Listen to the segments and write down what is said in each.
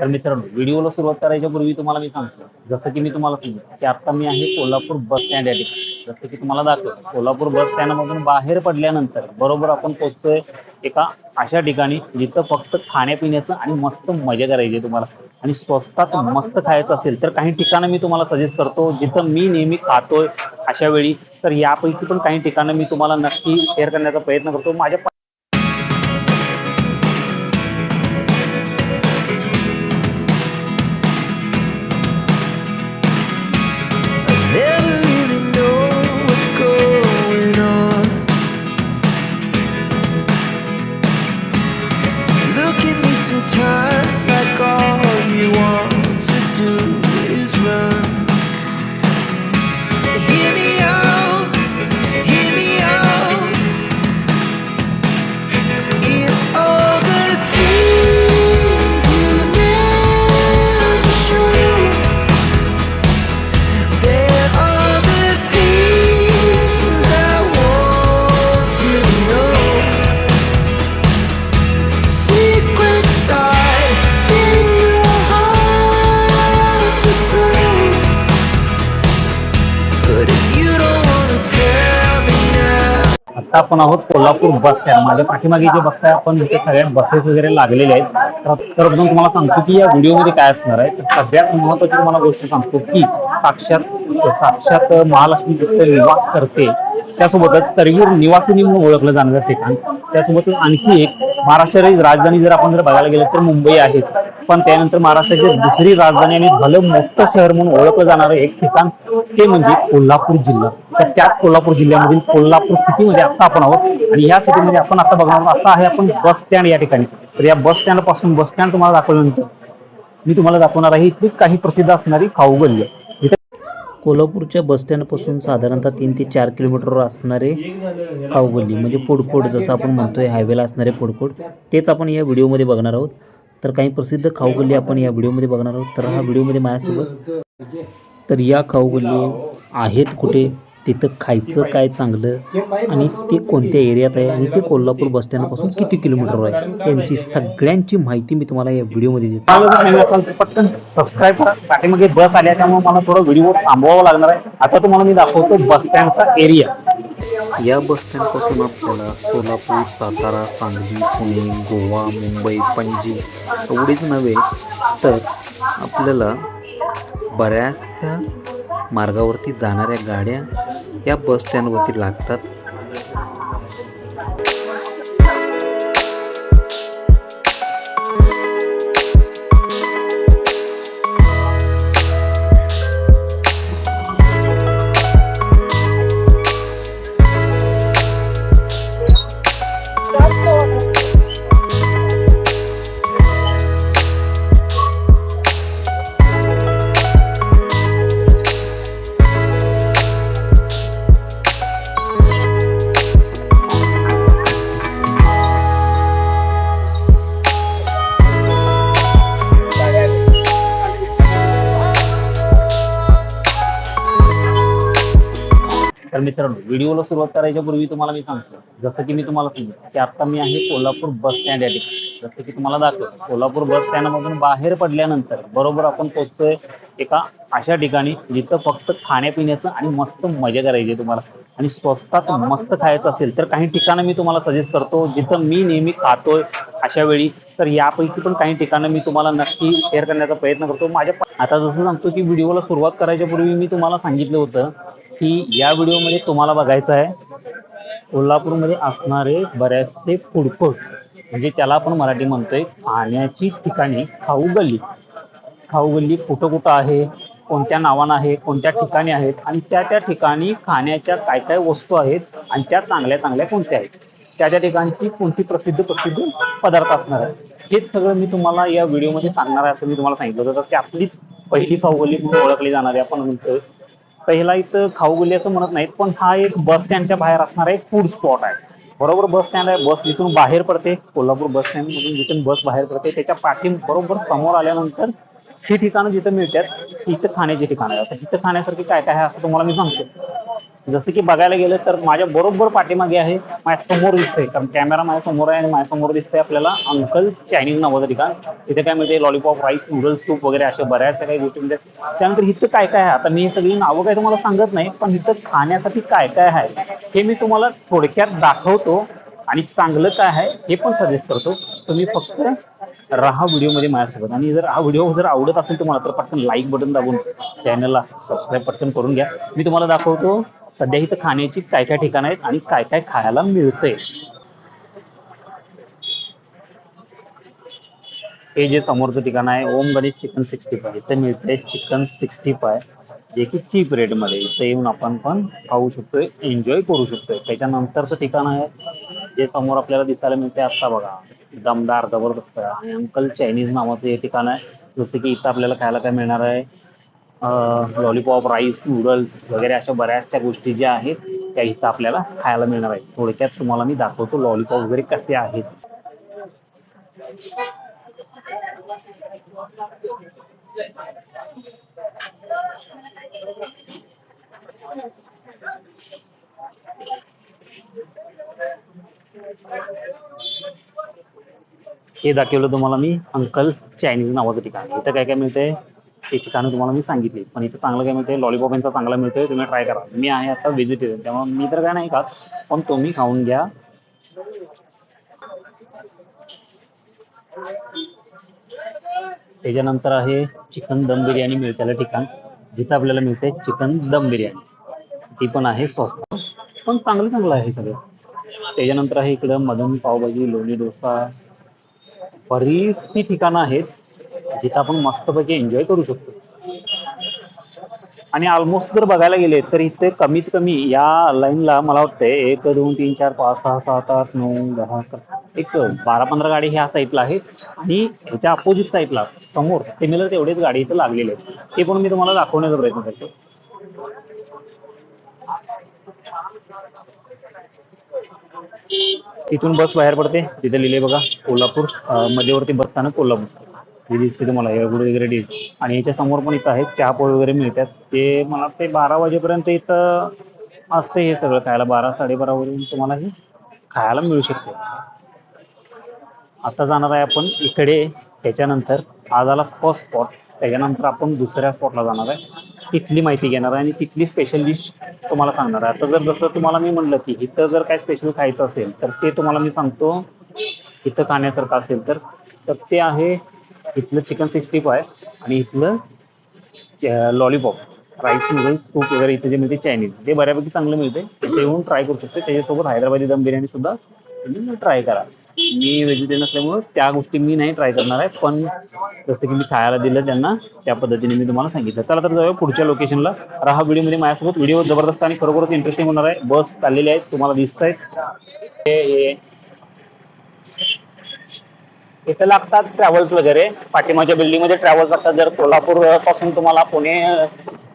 तर मित्रांनो व्हिडिओला सुरुवात करायच्या पूर्वी तुम्हाला मी सांगतो. जसं की मी तुम्हाला सांगितलं की आता मी आहे कोल्हापूर बस स्टँड या ठिकाणी. जसं की तुम्हाला दाखवतो कोल्हापूर बस स्टँडमधून बाहेर पडल्यानंतर बरोबर आपण पोहोचतोय एका अशा ठिकाणी जिथं फक्त खाण्यापिण्याचं आणि मस्त मजा करायची तुम्हाला. आणि स्वस्तात मस्त खायचं असेल तर काही ठिकाणं मी तुम्हाला सजेस्ट करतो जिथं मी नेहमी खातोय अशा वेळी. तर यापैकी पण काही ठिकाणं मी तुम्हाला नक्की शेअर करण्याचा प्रयत्न करतो. माझ्या आता आपण आहोत कोल्हापूर बस स्टँड माझ्या पाठीमागे जे बघताय आपण इथे सगळ्या बसेस वगैरे लागलेले आहेत. तर सर्वप्रथम तुम्हाला सांगतो की या व्हिडिओमध्ये काय असणार आहे. तर सगळ्यात महत्त्वाची तुम्हाला गोष्ट सांगतो की साक्षात साक्षात महालक्ष्मी जिथे निवास करते. त्यासोबतच तरीवर निवासिनी म्हणून ओळखलं जाणारं ठिकाण. त्यासोबतच आणखी एक महाराष्ट्राची राजधानी जर आपण जर बघायला गेलं तर मुंबई आहे. पण त्यानंतर महाराष्ट्राची दुसरी राजधानी आणि भलं मोठं शहर म्हणून ओळखलं जाणारं एक ठिकाण ते म्हणजे कोल्हापूर जिल्हा. तर त्याच कोल्हापूर जिल्ह्यामधील कोल्हापूर सिटीमध्ये आता आपण आहोत. आणि या सिटीमध्ये आपण आता बघणार आहोत आता आहे आपण बस स्टँड या ठिकाणी. तर या बस स्टँडपासून बस स्टँड तुम्हाला दाखवल्यानंतर मी तुम्हाला दाखवणार आहे इथली काही प्रसिद्ध असणारी खाऊगल्ली कोल्हापूरच्या बस इथे कोल्हापूरच्या बसस्टँडपासून साधारणतः तीन ते चार किलोमीटरवर असणारे खाऊगल्ली म्हणजे फूडकोर्ट जसं आपण म्हणतोय हायवेला असणारे फूडकोर्ट तेच आपण या व्हिडिओमध्ये बघणार आहोत. तर काही प्रसिद्ध खाऊगल्ली आपण या व्हिडिओमध्ये बघणार आहोत. तर हा व्हिडिओमध्ये माझ्यासोबत तर या खाऊगल्ली आहेत कुठे? तिथं खायचं काय चांगलं? आणि ते कोणत्या एरियात आहे? आणि ते कोल्हापूर बस स्टँडपासून किती किलोमीटरवर आहे? त्यांची सगळ्यांची माहिती मी तुम्हाला या व्हिडिओमध्ये देतो. पटकन सबस्क्राईब करा. पाठीमागे बस आल्या त्यामुळे मला थोडं व्हिडिओ थांबवावा लागणार आहे. आता तुम्हाला मी दाखवतो बस स्टँडचा एरिया या बसस्टँडपासून आपल्याला सोलापूर सातारा सांगली पुणे गोवा मुंबई पणजी एवढीच नव्हे तर आपल्याला बऱ्याचशा मार्गावरती जाणाऱ्या गाड्या या बसस्टँडवरती लागतात. मित्रांनो व्हिडिओला सुरुवात करायच्या पूर्वी तुम्हाला मी सांगतो. जसं की मी तुम्हाला सांगतो की आता मी आहे कोल्हापूर बस स्टँड या ठिकाणी. जसं की तुम्हाला दाखवतो कोल्हापूर बस स्टँडमधून बाहेर पडल्यानंतर बरोबर आपण पोहोचतोय एका अशा ठिकाणी जिथं फक्त खाण्यापिण्याचं आणि मस्त मजा करायची आहे तुम्हाला. आणि स्वस्तात मस्त खायचं असेल तर काही ठिकाणं मी तुम्हाला सजेस्ट करतो जिथं मी नेहमी खातोय अशा वेळी. तर यापैकी पण काही ठिकाणं मी तुम्हाला नक्की शेअर करण्याचा प्रयत्न करतो. माझ्या आता जसं सांगतो की व्हिडिओला सुरुवात करायच्या पूर्वी मी तुम्हाला सांगितलं होतं की या व्हिडिओमध्ये तुम्हाला बघायचं आहे कोल्हापूरमध्ये असणारे बरेचसे फूड कोर्ट म्हणजे त्याला आपण मराठी म्हणतोय खाण्याची ठिकाणी खाऊ गल्ली. खाऊ गल्ली कुठं कुठं आहे कोणत्या नावानं आहे कोणत्या ठिकाणी आहेत आणि त्या त्या ठिकाणी खाण्याच्या काय काय वस्तू आहेत आणि त्या चांगल्या चांगल्या कोणत्या आहेत. त्या त्या ठिकाणची कोणती प्रसिद्ध प्रसिद्ध पदार्थ असणार आहे हेच सगळं मी तुम्हाला या व्हिडिओमध्ये सांगणार आहे असं मी तुम्हाला सांगितलं होतं. तर त्यातलीच पहिली खाऊ गल्ली म्हणून ओळखली जाणार आहे आपण म्हणतोय पहिला इथं खाऊगुली असं म्हणत नाहीत पण हा एक बस स्टँडच्या बाहेर असणारा एक फूड स्पॉट आहे. बरोबर बस स्टँड आहे बस जिथून बाहेर पडते कोल्हापूर बस स्टँड मधून जिथून बस बाहेर पडते त्याच्या पाठी बरोबर समोर आल्यानंतर ही ठिकाणं जिथं मिळतात इथं खाण्याची ठिकाणं. आहे आता इथं खाण्यासारखी काय काय आहे असं तुम्हाला मी सांगतो. जसं की बघायला गेलं तर माझ्या बरोबर पाठीमागे आहे माझ्यासमोर दिसतंय. कारण कॅमेरा माझ्यासमोर आहे आणि माझ्यासमोर दिसतंय आपल्याला अंकल चायनीज नावाचं ठिकाण. तिथे काय म्हणजे लॉलीपॉप राईस नूडल्स सूप वगैरे अशा बऱ्याचशा काही गोष्टी म्हणजे त्यानंतर इथं काय काय आहे? आता मी सगळी नावं काय तुम्हाला सांगत नाही पण इथं खाण्यासाठी काय काय आहे हे मी तुम्हाला थोडक्यात दाखवतो आणि चांगलं काय आहे हे पण सजेस्ट करतो. तुम्ही फक्त राहा व्हिडिओमध्ये माझ्यासोबत. आणि जर हा व्हिडिओ जर आवडत असेल तुम्हाला तर पटकन लाईक बटन दाबून चॅनलला सबस्क्राईब पटकन करून घ्या. मी तुम्हाला दाखवतो सध्या इथं खाण्याची काय काय ठिकाणं आहेत आणि काय काय खायला मिळतंय? हे जे समोरचं ठिकाण आहे Om Ganesh chicken sixty five. इथं मिळते चिकन सिक्स्टी फाय जे की चीप रेटमध्ये. इथे येऊन आपण पण खाऊ शकतोय एन्जॉय करू शकतोय. त्याच्यानंतरचं ठिकाण आहे जे समोर आपल्याला दिसायला मिळते आत्ता बघा. दमदार जबरदस्त. आहे आणि अंकल चायनीज नावाचं हे ठिकाण आहे. जसं की इथं आपल्याला खायला काय मिळणार आहे? लॉलीपॉप राईस नूडल्स वगैरे अशा बऱ्याचशा गोष्टी ज्या आहेत त्या इथं आपल्याला खायला मिळणार आहेत. थोडक्यात तुम्हाला मी दाखवतो लॉलीपॉप वगैरे कसे आहेत. हे दाखवलं तुम्हाला मी अंकल चायनीज नावाचं ठिकाण. इथं काय काय मिळतंय? ते ठिकाणं तुम्हाला मी सांगितली. पण इथं चांगलं काय मिळतंय? लॉलीपॉप यांचा चांगला मिळतोय तुम्ही ट्राय करा. मी आहे आता व्हेजिटेरियन त्यामुळे मी तर काय नाही खात पण तुम्ही खाऊन घ्या. त्याच्यानंतर आहे चिकन दम बिर्याणी मिळतेलं ठिकाण. जिथं आपल्याला मिळते चिकन दम बिर्याणी. ती पण आहे स्वस्त. पण चांगलं चांगलं आहे सगळं. त्याच्यानंतर आहे इकडं मदन पावभाजी लोणी डोसा. बरीचशी ठिकाणं आहेत. जिथं आपण मस्तपैकी एन्जॉय करू शकतो. आणि ऑलमोस्ट जर बघायला गेले तर इथे कमीत कमी या लाईनला मला वाटतंय एक दोन तीन चार पाच सहा सात आठ नऊ दहा अकरा एक बारा पंधरा गाडी ह्या साईडला आहेत. आणि ह्याच्या अपोजिट साईडला समोर सिमिलर तेवढेच गाडी इथं लागलेले आहेत. ते पण मी तुम्हाला दाखवण्याचा प्रयत्न करतो. तिथून बस बाहेर पडते. तिथे लिहिले बघा कोल्हापूर मध्यवर्ती बस स्थानक कोल्हापूर. हे दिसते तुम्हाला गुड वगैरे डिश आणि याच्या समोर पण इथं आहेत चहा वगैरे मिळतात. ते मला ते बारा वाजेपर्यंत इथं असते हे सगळं खायला. बारा साडेबारा वाजे तुम्हाला हे खायला मिळू शकते. आता जाणार आहे आपण इकडे. त्याच्यानंतर आज आला फर्स्ट स्पॉट त्याच्यानंतर आपण दुसऱ्या स्पॉटला जाणार आहे. तिथली माहिती घेणार आहे आणि तिथली स्पेशल डिश तुम्हाला सांगणार आहे. आता जर जसं तुम्हाला मी म्हणलं की इथं जर काय स्पेशल खायचं असेल तर ते तुम्हाला मी सांगतो. इथं खाण्यासारखं असेल तर. तर ते आहे इथलं चिकन सिक्स्टी फाय आणि इथलं लॉलीपॉप राईस नूडल्स सूप वगैरे इथं जे मिळते चायनीज ते बऱ्यापैकी चांगलं मिळते ते येऊन ट्राय करू शकते. त्याच्यासोबत हैदराबादी दम बिर्याणी सुद्धा तुम्ही ट्राय करा. मी व्हेजिटेरियन असल्यामुळं त्या गोष्टी मी नाही ट्राय करणार आहे. पण जसं की मी खायला दिलं त्यांना त्या पद्धतीने मी तुम्हाला सांगितलं. चला तर जाऊया पुढच्या लोकेशनला राहा व्हिडिओमध्ये माझ्यासोबत. व्हिडिओ जबरदस्त आणि खरोखरच इंटरेस्टिंग होणार आहे. बस चाललेली आहेत. तुम्हाला दिसत आहेत हे. इथं लागतात ट्रॅव्हल्स वगैरे. पाठीमागच्या बिल्डिंगमध्ये ट्रॅव्हल्स लागतात. जर कोल्हापूरपासून तुम्हाला पुणे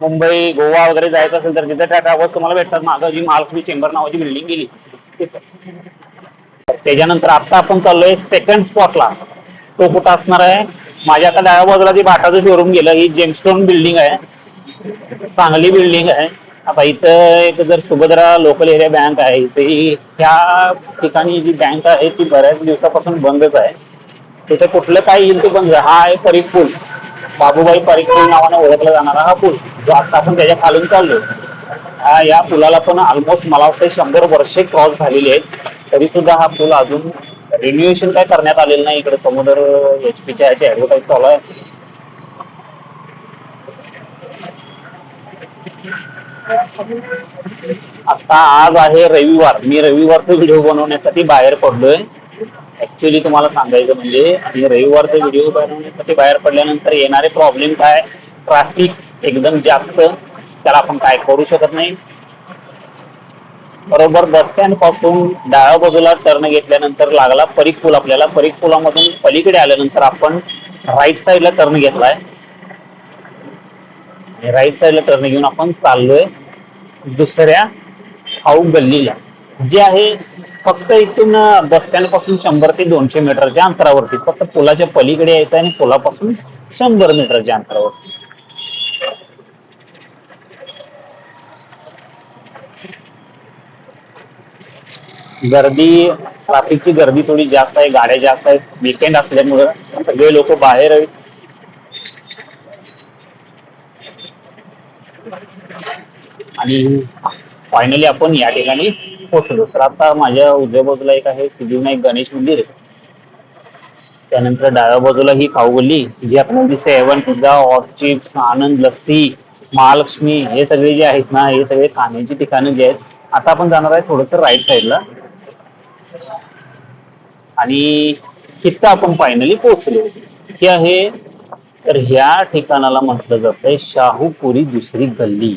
मुंबई गोवा वगैरे जायचं असेल तर तिथे त्या ट्रॅव्हल्स तुम्हाला भेटतात. मागं जी महालक्ष्मी चेंबर नावाची बिल्डिंग गेली तिथं. त्याच्यानंतर आता आपण चाललोय सेकंड स्पॉटला तो कुठं असणार आहे? माझ्या आता डाव्या बाजूला जी बाटाचं शोरूम गेलं. ही जेमस्टोन बिल्डिंग आहे. चांगली बिल्डिंग आहे. आता इथं एक जर सुभद्रा लोकल एरिया बँक आहे. इथे ह्या ठिकाणी जी बँक आहे ती बऱ्याच दिवसापासून बंदच आहे. तिथे कुठलं काय येईल ते बंद आहे. हा आहे परीख पूल. बाबूबाई परीख पूल नावाने ओळखला जाणारा हा पूल जो आता आपण त्याच्या खालून चाललोय. हा या पुलाला पण ऑलमोस्ट मला वाटतं शंभर वर्षे क्रॉस झालेली आहेत. तरी सुद्धा हा पूल अजून रिन्युएशन काय करण्यात आलेलं नाही इकडे. समुद्र एच पीच्या ह्याची ॲडव्हर्टाईज चालू आहे. आता आज आहे रविवार. मी रविवारचा व्हिडिओ बनवण्यासाठी बाहेर पडलोय. ऍक्च्युली तुम्हाला सांगायचं म्हणजे आणि रविवारचा व्हिडिओ म्हणजे बनवण्यासाठी बाहेर पडल्यानंतर येणारे प्रॉब्लेम काय? ट्रॅफिक एकदम जास्त त्याला आपण काय करू शकत नाही. बरोबर बस स्टँडपासून डाव्या बाजूला टर्न घेतल्यानंतर लागला परीक पूल आपल्याला. परीक पुलामधून पलीकडे आल्यानंतर आपण राईट साईडला टर्न घेतलाय. आणि राईट साईडला टर्न घेऊन आपण चाललोय दुसऱ्या खाऊ गल्लीला. जे आहे फक्त इथून बस स्टँडपासून शंभर ते दोनशे मीटरच्या अंतरावरती. फक्त पुलाच्या पलीकडे यायचं आणि पुलापासून शंभर मीटरच्या अंतरावरती. गर्दी ट्राफिकची गर्दी थोडी जास्त आहे गाड्या जास्त आहेत विकेंड असल्यामुळं सगळे लोक बाहेर आहेत. आणि फायनली आपण या ठिकाणी पोहोचलो तर आता माझ्या उजव्या बाजूला एक आहे सिद्धिविनायक गणेश मंदिर. त्यानंतर डाव्या बाजूला ही खाऊगल्ली जी आपल्याला दिसते A one pizza hot chips Anand lassi Mahalaxmi हे सगळे जे आहेत ना हे सगळे खाण्याची ठिकाणं जे आहेत. आता आपण जाणार आहे थोडस राईट साईडला आणि तिथं आपण फायनली पोहोचलो. हे आहे तर ह्या ठिकाणाला म्हटलं जातंय शाहूपुरी दुसरी गल्ली.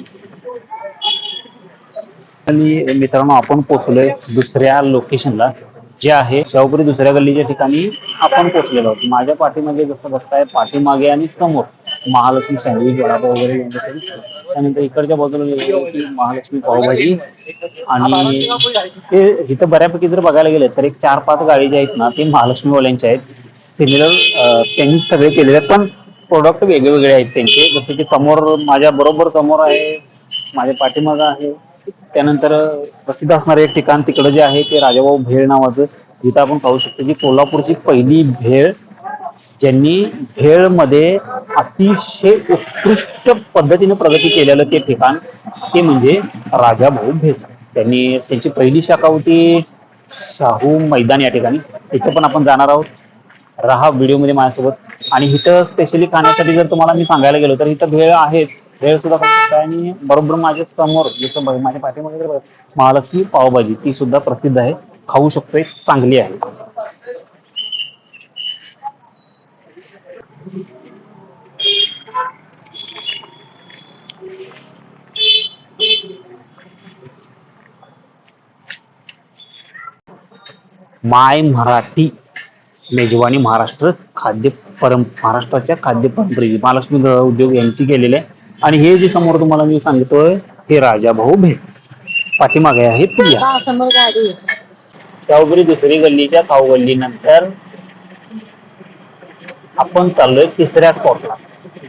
आणि मित्रांनो आपण पोहोचलोय दुसऱ्या लोकेशनला जे आहे शाहूपुरी दुसऱ्या गल्लीच्या ठिकाणी आपण पोहोचलेलो आहोत. माझ्या पाठीमागे जसं बघताय पाठीमागे आणि समोर महालक्ष्मी सँडविच वडापाव वगैरे त्यानंतर इकडच्या बाजूला महालक्ष्मी पावभाजी. आणि ते इथं बऱ्यापैकी जर बघायला गेलं तर एक चार पाच गाडी ज्या आहेत ना ते महालक्ष्मीवाल्यांच्या आहेत. सिमिलर त्यांनी सगळे केलेले आहेत पण प्रोडक्ट वेगळे वेगळे आहेत त्यांचे. जसे की समोर माझ्या बरोबर समोर आहे माझ्या पाठीमागं आहे त्यानंतर प्रसिद्ध असणारे एक ठिकाण तिकडं जे आहे ते राजाभाऊ भेळ नावाचं जिथं आपण पाहू शकतो की कोल्हापूरची पहिली भेळ ज्यांनी भेळमध्ये अतिशय उत्कृष्ट पद्धतीने प्रगती केलेलं ते ठिकाण ते म्हणजे राजाभाऊ भेळ. त्यांनी त्यांची पहिली शाखा होती शाहू मैदान या ठिकाणी. तिथं पण आपण जाणार आहोत. राहा व्हिडिओमध्ये माझ्यासोबत. आणि इथं स्पेशली खाण्यासाठी जर तुम्हाला मी सांगायला गेलो तर इथं भेळ आहेत. वेळ सुद्धा आणि बरोबर माझ्यासमोर जसं माझ्या पाठीमागे जर बघ- महालक्ष्मी पावभाजी ती सुद्धा प्रसिद्ध आहे. खाऊ शकतोय चांगली आहे. माय मराठी मेजवानी महाराष्ट्र खाद्य परं महाराष्ट्राच्या खाद्य परंपरेची महालक्ष्मी उद्योग यांची केलेली आहे. आणि हे जे समोर तुम्हाला मी सांगतोय हे राजाभाऊ भेट. पाठीमागे आहे प्रिया हा समोर गाडी आहे. त्यावरी दुसरी गल्लीच्या खाऊ गल्लीनंतर आपण चाललोय तिसऱ्या स्पॉटला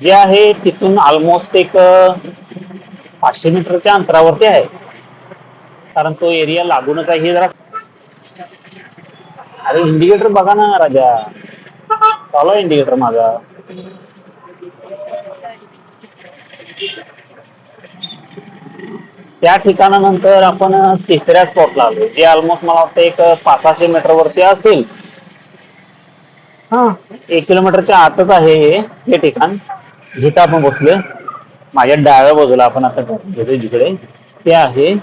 जे आहे तिथून ऑलमोस्ट एक अं, पाचशे मीटरच्या अंतरावरती आहे. कारण तो एरिया लागूनच आहे हे जरा. अरे इंडिकेटर बघा ना राजा. चालू इंडिकेटर माझा. त्या ठिकाणानंतर आपण तिसऱ्या स्पॉटला आलो जे ऑलमोस्ट मला वाटतं एक पाच सहाशे मीटरवरती असेल. हां. एक किलोमीटरच्या आतच आहे हे हे ठिकाण. जिथं आपण बसलोय माझ्या डाव्या बाजूला आपण आता घेतोय जिकडे ते आहे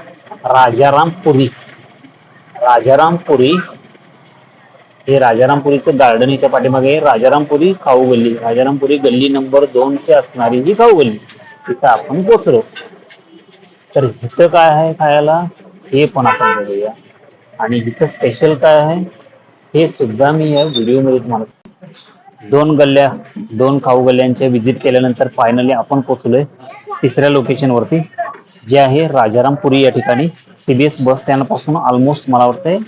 राजारामपुरी. राजारामपुरी हे राजारामपुरीचं गार्डन याच्या पाठीमागे. राजारामपुरी खाऊ गल्ली राजारामपुरी गल्ली नंबर दोनची असणारी ही खाऊ गल्ली. तिथं आपण पोचलो. तर इथं काय आहे खायला? हे पण आपण बघूया. आणि इथं स्पेशल काय आहे? हे सुद्धा मी या व्हिडिओमध्ये तुम्हाला दोन गल्ल्या दोन खाऊ गल्ल्यांचे व्हिजिट केल्यानंतर फायनली आपण पोचलोय तिसऱ्या लोकेशनवरती जे आहे राजारामपुरी या ठिकाणी. सी बी एस बस स्टँडपासून ऑलमोस्ट मला वाटतंय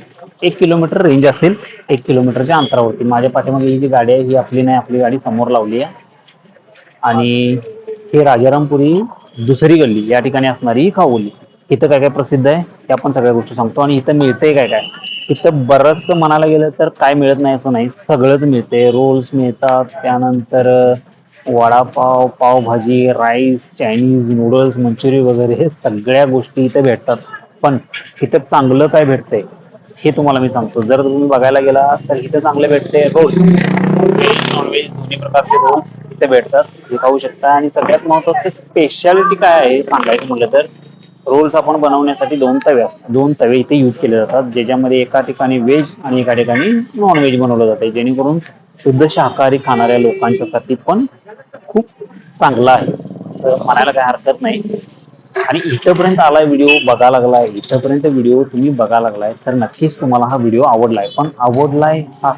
एक किलोमीटर रेंज असेल एक किलोमीटरच्या अंतरावरती. माझ्या पाठीमागे ही जी गाडी आहे ही आपली नाही आपली गाडी समोर लावली आहे. आणि हे राजारामपुरी दुसरी गल्ली या ठिकाणी असणारी ही इथं काय काय प्रसिद्ध आहे? त्या आपण सगळ्या गोष्टी सांगतो. आणि इथं मिळतंय काय काय? इथं बरंच म्हणायला गेलं तर काय मिळत नाही असं नाही. सगळंच मिळते रोल्स मिळतात. त्यानंतर vada pav pav bhaji rice Chinese noodles manchurian वगैरे हे सगळ्या गोष्टी इथे भेटतात. पण इथं चांगलं काय भेटतंय? हे तुम्हाला मी सांगतो. जर तुम्ही बघायला गेला तर इथं चांगलं भेटते रोल दोन्ही प्रकारचे रोल्स इथे भेटतात हे खाऊ शकता. आणि सगळ्यात महत्वाचं स्पेशालिटी काय आहे सांगायचं म्हटलं तर रोल्स आपण बनवण्यासाठी दोन तवे असतात. दोन तवे इथे यूज केले जातात ज्याच्यामध्ये एका ठिकाणी व्हेज आणि एका ठिकाणी नॉनव्हेज बनवलं जाते. जेणेकरून शुद्ध शाकाहारी खाणाऱ्या लोकांच्यासाठी पण खूप चांगला आहे. असं म्हणायला काही हरकत नाही. आणि इथंपर्यंत आलाय व्हिडिओ बघा लागलाय. इथंपर्यंत व्हिडिओ तुम्ही बघा लागलाय तर नक्कीच तुम्हाला हा व्हिडिओ आवडलाय. पण आवडलाय हा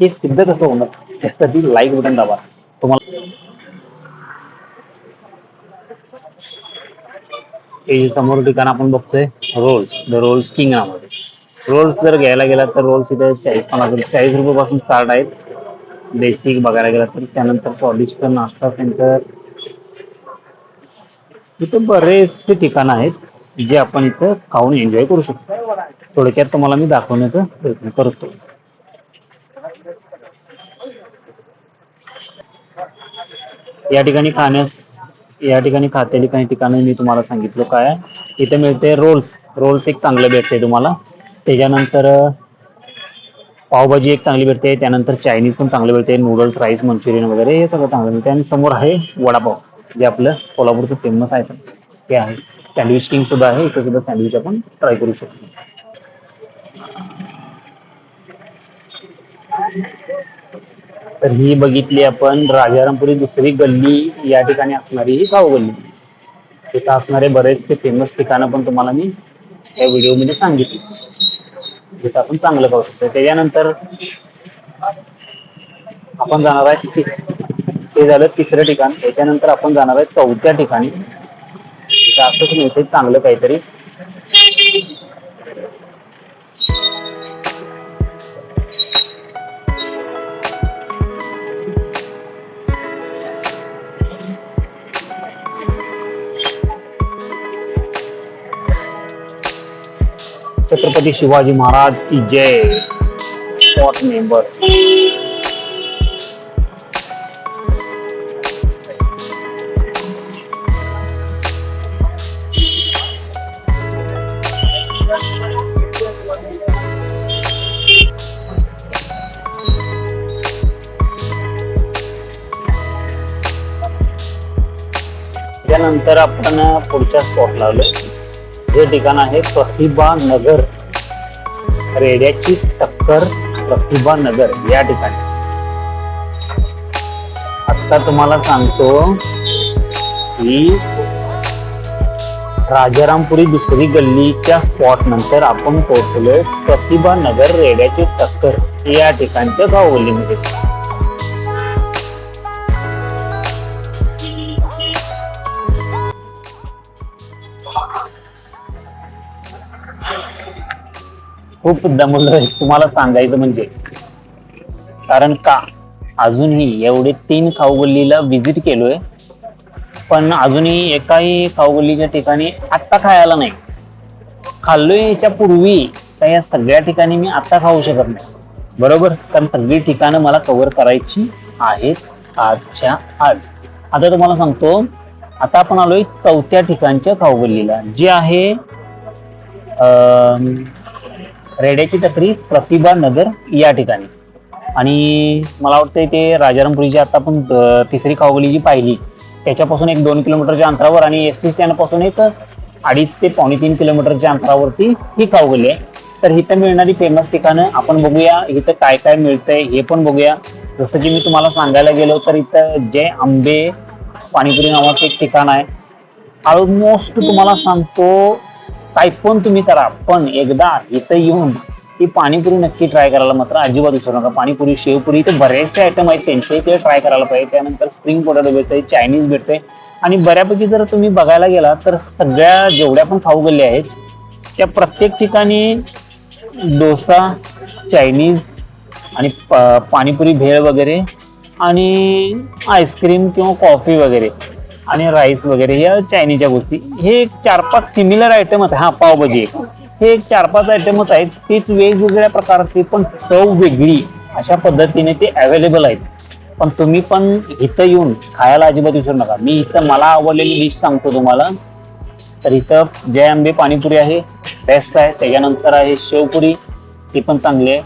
हे सिद्ध कसं होणार? त्यासाठी लाईक बटन दाबा. तुम्हाला हे समोर ठिकाण आपण बघतोय रोल्स द रोल्स किंग नावामध्ये. रोल्स जर घ्यायला गेला तर रोल्स इथे चाळीस पन्नास चाळीस रुपयापासून स्टार्ट आहेत. बेसिक बघायला गेला तर त्यानंतर स्वादिष्ट नाश्ता सेंटर इथे बरेचसे ठिकाणं आहेत जे आपण इथं खाऊन एन्जॉय करू शकतो. थोडक्यात तुम्हाला मी दाखवण्याचा प्रयत्न करतो. या ठिकाणी खाण्यास या ठिकाणी खातेली काही ठिकाणं मी तुम्हाला सांगितलं काय इथे मिळते रोल्स रोल्स एक चांगलं भेटते तुम्हाला. त्याच्यानंतर पावभाजी एक चांगली भेटते. त्यानंतर चायनीज पण चांगलं भेटते नूडल्स राईस मंचुरियन वगैरे हे सगळं चांगलं मिळते आणि समोर आहे वडापाव जे आपलं कोल्हापूरचं फेमस आहे पण. ते आहे. सँडविच किंग सुद्धा आहे. इथे सुद्धा सँडविच आपण ट्राय करू शकतो. तर ही बघितली आपण राजारामपुरी दुसरी गल्ली या ठिकाणी असणारी ही गाव गल्ली. तिथं असणारे बरेचसे फेमस ठिकाणं पण तुम्हाला मी या व्हिडिओमध्ये सांगितली. जिथं आपण चांगलं पाहू शकतो. त्याच्यानंतर आपण जाणार आहे ते झालं तिसरं ठिकाण. त्याच्यानंतर आपण जाणार आहे चौथ्या ठिकाणी. तिथं असंच मिळते चांगलं काहीतरी छत्रपती शिवाजी महाराज की जय. स्पॉट मेंबर त्यानंतर आपण पुढच्या स्पॉट लावलं हे ठिकाण आहे प्रतिभा नगर. रेड्याची टक्कर प्रतिभा नगर या ठिकाणी. आता तुम्हाला सांगतो की राजारामपुरी दुसरी गल्लीच्या स्पॉट नंतर आपण पोहोचलो प्रतिभा नगर रेड्याची टक्कर या ठिकाणच्या गावगल्लीमध्ये खूप दमलोय तुम्हाला सांगायचं म्हणजे कारण का? अजूनही एवढे तीन खाऊगल्लीला व्हिजिट केलोय पण अजूनही एकाही खाऊगल्लीच्या ठिकाणी आत्ता खायला नाही. खाल्लोय याच्या पूर्वी तर या सगळ्या ठिकाणी मी आता खाऊ शकत नाही. बरोबर? कारण सगळी ठिकाणं मला कव्हर करायची आहेत आजच्या आज. आता तुम्हाला सांगतो आता आपण आलोय चौथ्या ठिकाणच्या खाऊगल्लीला जे आहे अं, रेड्याची टकरी प्रतिभा नगर या ठिकाणी. आणि मला वाटतं ते राजारामपुरीची आता आपण तिसरी खावगली जी पाहिली त्याच्यापासून एक दोन किलोमीटरच्या अंतरावर आणि एस टी स्टँडपासून एक अडीच ते पावणे तीन किलोमीटरच्या अंतरावरती ही खावगली आहे. तर इथं मिळणारी फेमस ठिकाणं आपण बघूया इथं काय काय मिळतंय हे पण बघूया. जसं की मी तुम्हाला सांगायला गेलो तर इथं जय आंबे पाणीपुरी नावाचं एक ठिकाण आहे. ऑलमोस्ट तुम्हाला सांगतो काय पण तुम्ही करा. पण एकदा इथं येऊन ती पाणीपुरी नक्की ट्राय करायला मात्र अजिबात विसरू नका. पाणीपुरी शेवपुरी इथे बरेचसे आयटम आहेत त्यांचे ते ट्राय करायला पाहिजे. त्यानंतर स्प्रिंग पोटॅटो भेटते चायनीज भेटते आणि बऱ्यापैकी जर तुम्ही बघायला गेला तर सगळ्या जेवढ्या पण खाऊ गल्ल्या आहेत त्या प्रत्येक ठिकाणी डोसा चायनीज आणि प- पाणीपुरी भेळ वगैरे आणि आईस्क्रीम किंवा कॉफी वगैरे. आणि राईस वगैरे या चायनीजच्या गोष्टी. हे एक चार पाच सिमिलर आयटम आहेत. हा पावभाजी एक. हे एक चार पाच आयटमच आहेत. तेच वेगवेगळ्या प्रकारचे पण चव वेगळी. अशा पद्धतीने ते अवेलेबल आहेत. पण तुम्ही पण इथं येऊन खायला अजिबात विसरू नका. मी इथं मला आवडलेली डिश सांगतो तुम्हाला. तर इथं जय आंबे पाणीपुरी आहे. बेस्ट आहे. त्याच्यानंतर आहे शेवपुरी. ती पण चांगली आहे.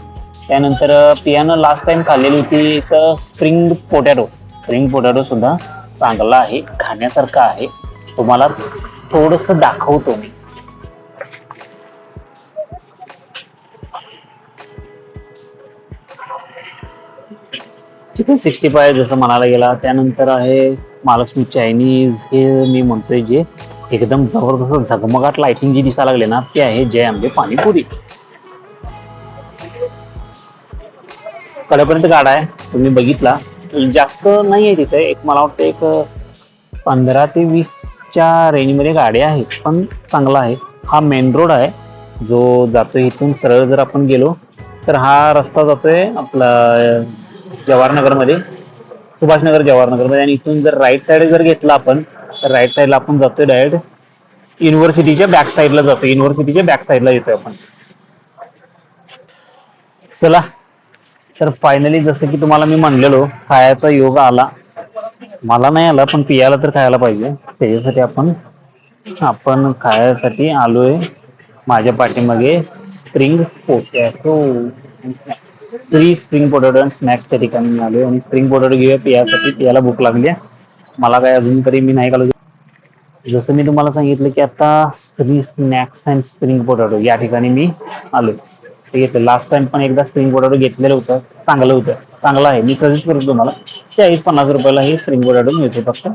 त्यानंतर पियानं लास्ट टाइम खाल्लेली होती इथं स्प्रिंग पोटॅटो स्प्रिंग पोटॅटो सुद्धा. चांगला आहे खाण्यासारखा आहे. तुम्हाला थोडस दाखवतो मी. चिकन सिक्स्टी फाय जसं म्हणायला गेला त्यानंतर आहे महालक्ष्मी चायनीज. हे मी म्हणतोय जे एकदम जबरदस्त झगमगाट लाईटिंग जी दिसायला लागले ना ते आहे जय आंबे पाणीपुरी. कडेपर्यंत गाडा आहे तुम्ही बघितला. जास्त नाही आहे तिथे. एक मला वाटतं एक पंधरा ते वीसच्या रेंजमध्ये गाड्या आहेत पण चांगला आहे. हा मेन रोड आहे. जो जातो इथून सरळ जर आपण गेलो तर हा रस्ता जातोय आपला जवाहरनगरमध्ये. सुभाषनगर जवाहरनगरमध्ये. आणि इथून जर राईट साईड जर घेतला आपण तर राईट साईडला आपण जातोय डायरेक्ट युनिव्हर्सिटीच्या बॅक साईडला जातो युनिव्हर्सिटीच्या बॅक साईडला येतोय आपण. चला. तर फायनली जसं की तुम्हाला मी म्हणलेलो खायचा योग आला. मला नाही आला पण पियाला तर खायला पाहिजे. त्याच्यासाठी आपण आपण खायसाठी आलोय माझ्या पाठीमागे spring potato three spring potato आणि स्नॅक्सच्या ठिकाणी मी आलोय. आणि स्प्रिंग पोटॅटो घेऊया पियासाठी. पियाला भूक लागली आहे. मला काय अजून तरी मी नाही घालू जसं मी तुम्हाला सांगितलं की आता स्त्री स्नॅक्स अँड स्प्रिंग पोटॅटो या ठिकाणी मी आलोय. ठीक आहे लास्ट टाइम पण एकदा स्प्रिंग पोटॅटो घेतलेलं होतं. चांगलं होतं. चांगलं आहे. मी सजेस्ट करतो तुम्हाला चाळीस पन्नास रुपयाला हे स्प्रिंग पोटॅटो मिळते फक्त.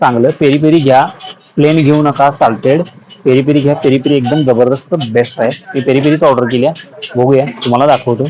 चांगलं. पेरी पेरी घ्या. प्लेन घेऊ नका. साल्टेड पेरी पेरी घ्या. पेरी पेरी एकदम जबरदस्त बेस्ट आहे. मी पेरी पेरीच ऑर्डर केली आहे. बघूया. तुम्हाला दाखवतो.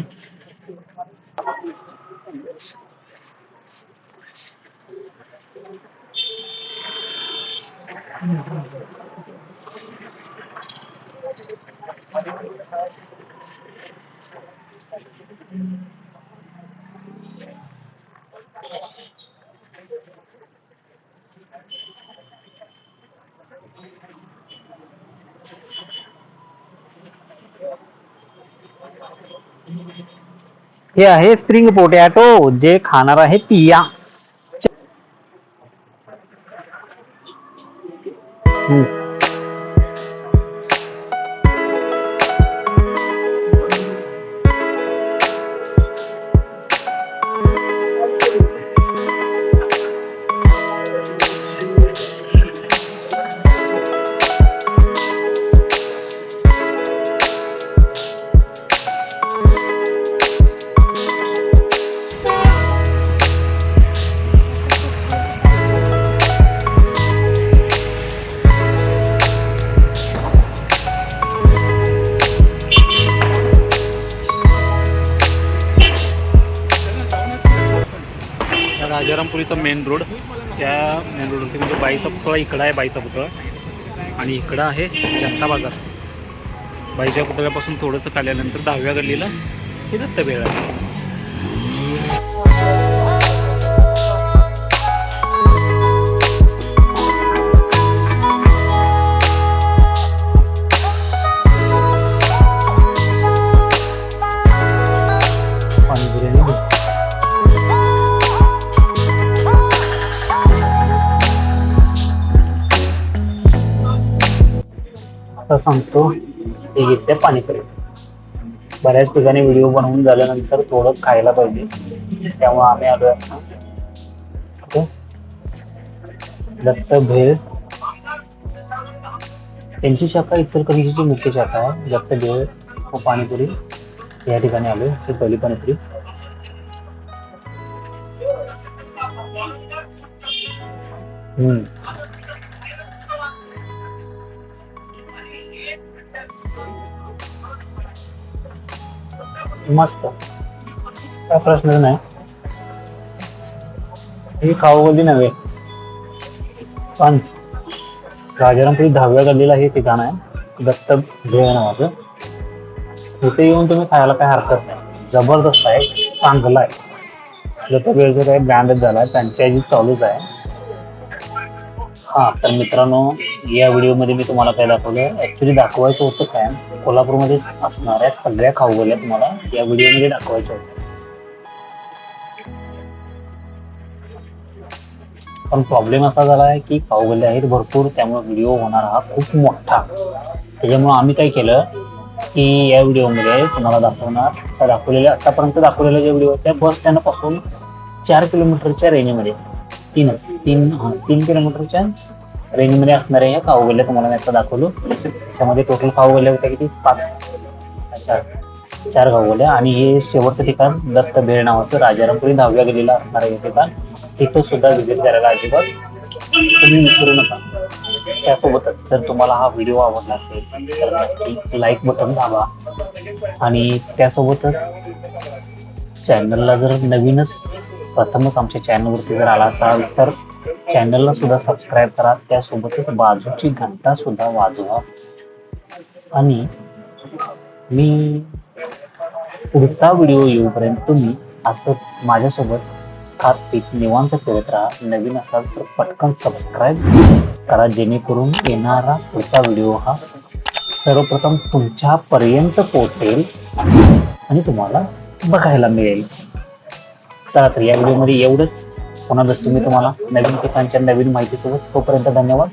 हे आहे स्प्रिंग पोटॅटो जे खाणार आहे पिया. राजारामपुरीचा मेन रोड त्या मेन रोडवरती म्हणजे बाईचा पुतळा इकडं आहे बाईचा पुतळा. आणि इकडं आहे जनता बाजार. बाईच्या पुतळ्यापासून थोडंसं खाल्यानंतर दहाव्या गल्लीला ही दत्तबेळ आहे. सांगतो ते घेतले पाणीपुरी. बऱ्याच ठिकाणी व्हिडिओ बनवून झाल्यानंतर थोडं खायला पाहिजे. त्यामुळे आम्ही आलो ओके? दत्त भेळ. त्यांची शाखा इचलकरंजीची मुख्य शाखा आहे. दत्त भेळ व पाणीपुरी या ठिकाणी आलो ही पहिली पाणीपुरी. हम्म. मस्त. काय प्रश्न नाही. ही खाऊगल्ली नव्हे. पण राजारामपुरी दहाव्या गल्लीला हे ठिकाण आहे. दत्त भेळ नावाचं. इथे येऊन तुम्ही खायला काही हरकत नाही. जबरदस्त आहे. चांगला आहे. दत्त भेळचं काही ब्रँडच झाला आहे फ्रँचायझी चालूच आहे. हा तर मित्रांनो या व्हिडिओमध्ये मी तुम्हाला काय दाखवलं ऍक्च्युली दाखवायचं होतं काय कोल्हापूरमध्येच असणाऱ्या सगळ्या खाऊगल्या तुम्हाला या व्हिडिओमध्ये दाखवायच्या होत्या पण प्रॉब्लेम असा झाला आहे की खाऊगोल्या आहेत भरपूर त्यामुळे व्हिडिओ होणार हा खूप मोठा. त्याच्यामुळे आम्ही काय केलं की या व्हिडिओमध्ये तुम्हाला दाखवणार दाखवलेल्या आतापर्यंत दाखवलेल्या ज्या व्हिडिओ त्या बस स्टँडपासून चार किलोमीटरच्या रेंजमध्ये. तीनच तीन हा तीन किलोमीटरच्या रेंजमध्ये असणाऱ्या या खाऊगल्ल्या तुम्हाला मी आता दाखवलो. त्याच्यामध्ये टोटल खाऊगल्ल्या होत्या किती? पाच. चार चार खाऊगल्ल्या आणि हे शेवटचं ठिकाण दत्त भेळ नावाचं राजारामपुरी दहाव्या गेलेलं असणारं हे ठिकाण. तिथं सुद्धा व्हिजिट करायला अजिबात तुम्ही विसरू नका. त्यासोबतच जर तुम्हाला हा व्हिडिओ आवडला असेल तर नक्की लाईक बटन दाबा. आणि त्यासोबतच चॅनलला जर नवीनच प्रथमच आमच्या चॅनलवरती जर आला असाल तर चॅनलला सुद्धा सबस्क्राईब करा. त्यासोबतच बाजूची घंटा सुद्धा वाजवा. आणि मी पुढचा व्हिडिओ येऊपर्यंत तुम्ही आता माझ्यासोबत खात पीत निवांत फिरत राहा. नवीन असाल तर पटकन सबस्क्राईब करा जेणेकरून येणारा पुढचा व्हिडिओ हा सर्वप्रथम तुमच्यापर्यंत पोहोचेल आणि तुम्हाला बघायला मिळेल. चला तर या व्हिडिओमध्ये एवढंच. पुन्हा भेटतो मी तुम्हाला नवीन पिकांच्या नवीन माहितीसोबत. तोपर्यंत धन्यवाद.